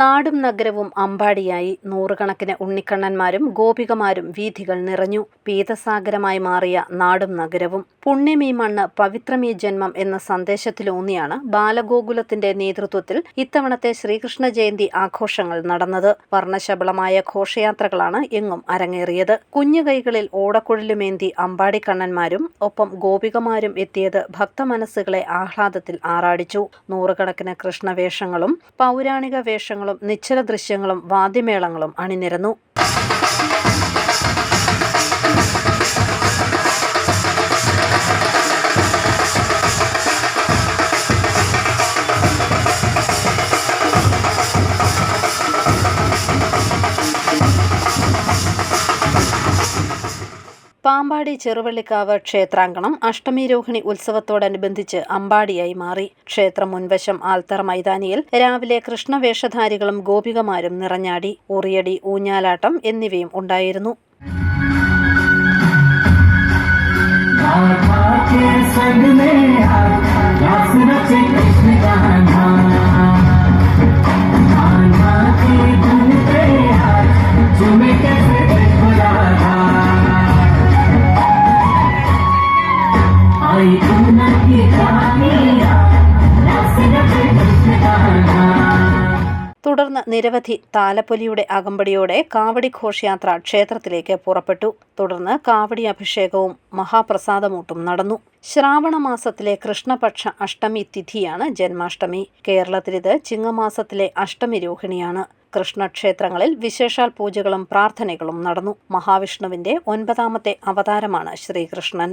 നാടും നഗരവും അമ്പാടിയായി നൂറുകണക്കിന് ഉണ്ണിക്കണ്ണന്മാരും ഗോപികമാരും വീഥികൾ നിറഞ്ഞു. പീതസാഗരമായി മാറിയ നാടും നഗരവും പുണ്യമീ മണ്ണ് പവിത്രമീ ജന്മം എന്ന സന്ദേശത്തിലൂന്നിയാണ് ബാലഗോകുലത്തിന്റെ നേതൃത്വത്തിൽ ഇത്തവണത്തെ ശ്രീകൃഷ്ണ ജയന്തി ആഘോഷങ്ങൾ നടന്നത്. വർണശബളമായ ഘോഷയാത്രകളാണ് എങ്ങും അരങ്ങേറിയത്. കുഞ്ഞുകൈകളിൽ ഓടക്കുഴലുമേന്തി അമ്പാടിക്കണ്ണന്മാരും ഒപ്പം ഗോപികമാരും എത്തിയത് ഭക്തമനസ്സുകളെ ആഹ്ലാദത്തിൽ ആറാടിച്ചു. നൂറുകണക്കിന് കൃഷ്ണവേഷങ്ങളും പൗരാണിക വേഷങ്ങളും നിശ്ചല ദൃശ്യങ്ങളും വാദ്യമേളങ്ങളും അണിനിരന്നു. പാമ്പാടി ചെറുവള്ളിക്കാവ് ക്ഷേത്രാങ്കണം അഷ്ടമിരോഹിണി ഉത്സവത്തോടനുബന്ധിച്ച് അമ്പാടിയായി മാറി. ക്ഷേത്രം മുൻവശം ആൽത്തറ മൈതാനിയിൽ രാവിലെ കൃഷ്ണവേഷധാരികളും ഗോപികമാരും നിറഞ്ഞാടി. ഉറിയടി ഊഞ്ഞാലാട്ടം എന്നിവയും ഉണ്ടായിരുന്നു. തുടർന്ന് നിരവധി താലപ്പൊലിയുടെ അകമ്പടിയോടെ കാവടി ഘോഷയാത്ര ക്ഷേത്രത്തിലേക്ക് പുറപ്പെട്ടു. തുടർന്ന് കാവടി അഭിഷേകവും മഹാപ്രസാദമൂട്ടും നടന്നു. ശ്രാവണ മാസത്തിലെ കൃഷ്ണപക്ഷ അഷ്ടമി തിഥിയാണ് ജന്മാഷ്ടമി. കേരളത്തിലിത് ചിങ്ങമാസത്തിലെ അഷ്ടമി രോഹിണിയാണ്. കൃഷ്ണക്ഷേത്രങ്ങളിൽ വിശേഷാൽ പൂജകളും പ്രാർത്ഥനകളും നടന്നു. മഹാവിഷ്ണുവിന്റെ ഒൻപതാമത്തെ അവതാരമാണ് ശ്രീകൃഷ്ണൻ.